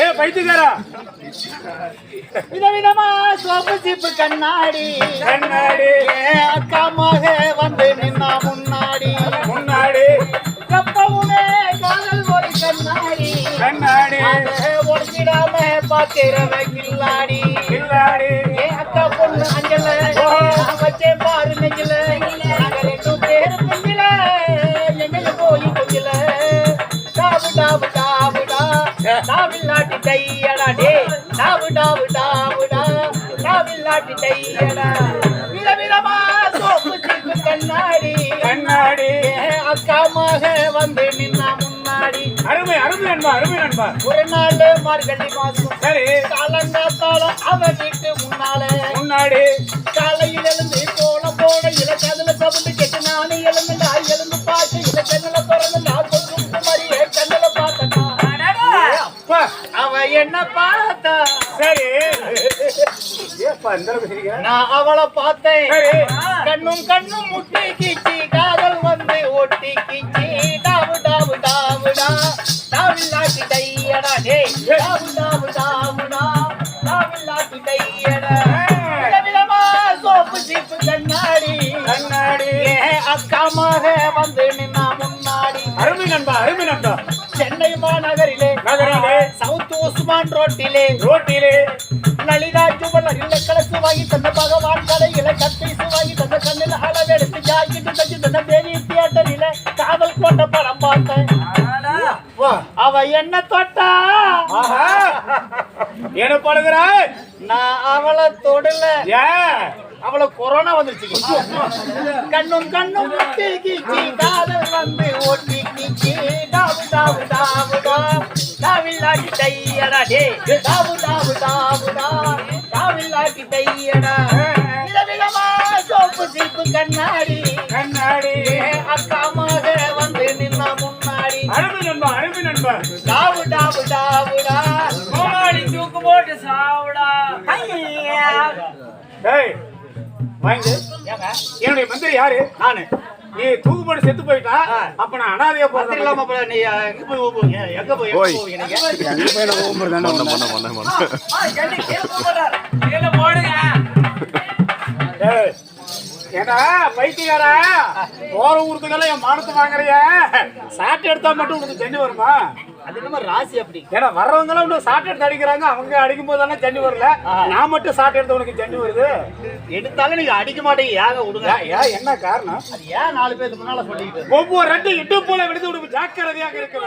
ஏ பைத்தியக்காரா. விதவிதமா சோப்பு சீப்பு கண்ணாடி. கண்ணாடி. ஏன் அக்கா மக வந்து நின்னா முன்னாடி. முன்னாடி. எப்பவுமே காதல் ஒரு கண்ணாடி. கண்ணாடி. பாக்கிறவ கில்லாடி கில்லாடி தையடா டே டாவு டாவு டாவுடா டாவில்லாட்டி தையடா விதவிதமா சோப்பு சீப்பு கண்ணாடி. கண்ணாடி. ஏன் அக்கா மக வந்து நின்னா முன்னாடி. அருமை அருமை நண்பா அருமை நண்பா. ஒரு நாள் மார்கழி மாசம். சரி. காலங்காத்தால அவ வீட்டு முன்னாடி. என்ன பார்த்தா. சரி? நான் அவளை பார்த்தேன். சரி. கண்ணும் கண்ணும் முட்டி கிச்சி காதல் வந்து ஒட்டி கிச்சி. டாவு டாவு டாவுடா டாவில்லாட்டி டையடா டேய் டாவு டாவு டாவுடா டாவில்லாட்டி டையடா. விதவிதமா சோப்பு சீப்பு கண்ணாடி. கண்ணாடி. ஏன் அக்கா மக வந்து நின்னா முன்னாடி. அருமை நண்பா அருமை நண்பா. சென்னை மாநகரிலே நகரிலே. உஸ்மான் ரோட்டிலே. ரோட்டிலே. லலிதா ஜுவல்லரில கலசு வாங்கி தந்த பகவான் கடையில கத்தீசு வாங்கி தந்த கண்ணில் அளவெடுத்து ஜாக்கிட்டு தச்சு தந்த தேவி தியேட்டரில காதல் கொண்ட படம் பார்த்தேன். அவ என்ன தொட்டா? என்ன படுகிறாய் நான் அவளை தொடல. அவளை கொரோனா வந்துருச்சு. கண்ணும் கண்ணும் காதல் வந்து ஓட்டி கீச்சி. டாவு டாவு டாவுடா டாவில்லாட்டி தையடா டே டாவு டாவு டாவுடா டாவில்லாட்டி தையடா விதவிதமா சோப்பு சீப்பு கண்ணாடி. கண்ணாடி. ஏன் அக்கா மக வந்து நின்னா முன்னாடி. அருமை நண்பா அருமை நண்பா. டாவு டாவு டாவுடா கோமாளி தூக்கு போட்டு சாவுடா. ஏய் வாங்க. ஏங்க என்னுடைய மந்திரி யாரு? நானு. நீ தூக்கு போட்டு செத்து போயிட்டா. அப்ப நான் அனாதையா இல்லாம அப்புறம் நீ எங்க போய் ஊம்புவீங்க? எங்க போய் எங்க போவீங்க? நீங்க போடுங்க ஏய், ஏண்டா பைத்தியக்காரா? போற ஊருக்குள்ள என் மானத்தை வாங்குறிய? சாட்டை எடுத்தா மட்டும் உனக்கு தண்ணி வருமா? அது என்னமோ ராசி அப்படி. ஏன்னா வர்றவங்க எல்லாம் இன்னும் சாட்டை எடுத்து அடிக்கிறாங்க. அவங்க அடிக்கும் போதெல்லாம் தண்ணி வரல நான் மட்டும் சாட்டை எடுத்து உனக்கு தண்ணி வருது? எடுத்தாலும் நீங்க அடிக்க மாட்டீங்க ஏங்க விடுங்க? ஏன், என்ன காரணம்? அது ஏன் நாலு பேருக்கு முன்னால சொல்லிக்கிட்டு ஒவ்வொரு ரெண்டு இட்டு போல விடுத்து விடுப்பு ஜாக்கிரதையாக இருக்க